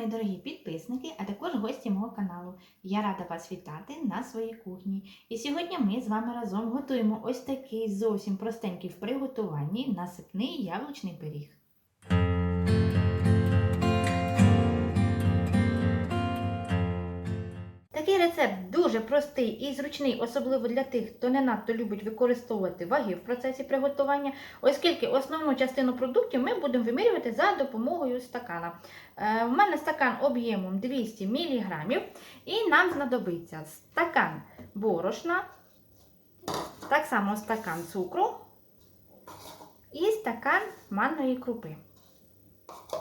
мої дорогі підписники, а також гості мого каналу. Я рада вас вітати на своїй кухні. І сьогодні ми з вами разом готуємо ось такий зовсім простенький в приготуванні насипний яблучний пиріг. Такий рецепт дуже простий і зручний, особливо для тих, хто не надто любить використовувати ваги в процесі приготування, оскільки основну частину продуктів ми будемо вимірювати за допомогою стакана. Е, У мене стакан об'ємом 200 мг, і нам знадобиться стакан борошна, так само стакан цукру і стакан манної крупи.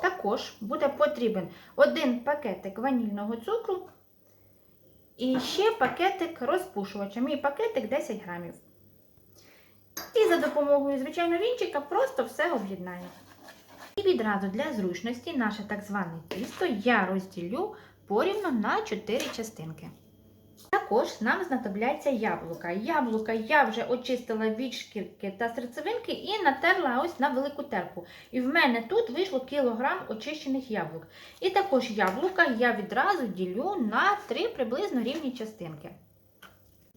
Також буде потрібен один пакетик ванільного цукру. І ще пакетик розпушувача. Мій пакетик 10 грамів. І за допомогою звичайного вінчика просто все об'єднаю. І відразу для зручності наше так зване тісто я розділю порівно на 4 частинки. Також нам знадобляться яблука. Яблука я вже очистила від шкірки та серцевинки і натерла ось на велику терку. І в мене тут вийшло кілограм очищених яблук. І також яблука я відразу ділю на три приблизно рівні частинки.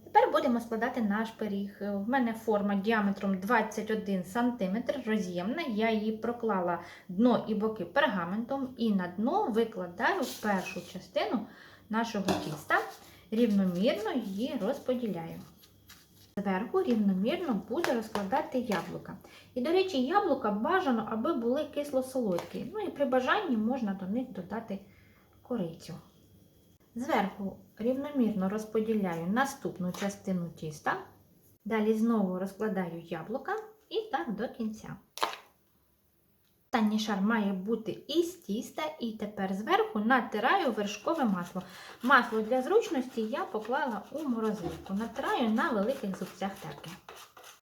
Тепер будемо складати наш пиріг. В мене форма діаметром 21 см роз'ємна. Я її проклала дно і боки пергаментом і на дно викладаю першу частину нашого тіста рівномірно її розподіляю. Зверху рівномірно буду розкладати яблука. І, до речі, яблука бажано, аби були кисло-солодкі. Ну і при бажанні можна до них додати корицю. Зверху рівномірно розподіляю наступну частину тіста. Далі знову розкладаю яблука і так до кінця. Останній шар має бути із тіста, і тепер зверху натираю вершкове масло. Масло для зручності я поклала у морозилку, натираю на великих зубцях терки.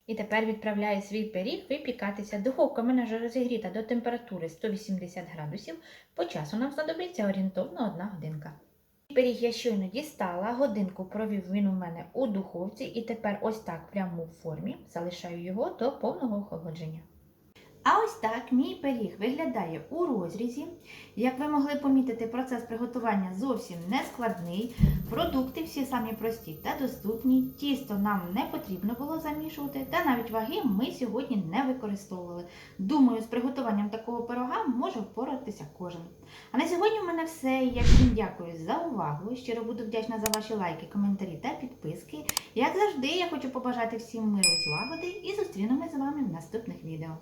І тепер відправляю свій пиріг випікатися. Духовка в мене вже розігріта до температури 180 градусів. По часу нам знадобиться орієнтовно 1 годинка. Пиріг я щойно дістала, годинку провів він у мене у духовці, і тепер ось так прямо у формі залишаю його до повного охолодження. А ось так мій пиріг виглядає у розрізі. Як ви могли помітити, процес приготування зовсім не складний. Продукти всі самі прості та доступні. Тісто нам не потрібно було замішувати, та навіть ваги ми сьогодні не використовували. Думаю, з приготуванням такого пирога може впоратися кожен. А на сьогодні в мене все. Я всім дякую за увагу. Щиро буду вдячна за ваші лайки, коментарі та підписки. Як завжди, я хочу побажати всім миру, злагоди і зустрінемось з вами в наступних відео.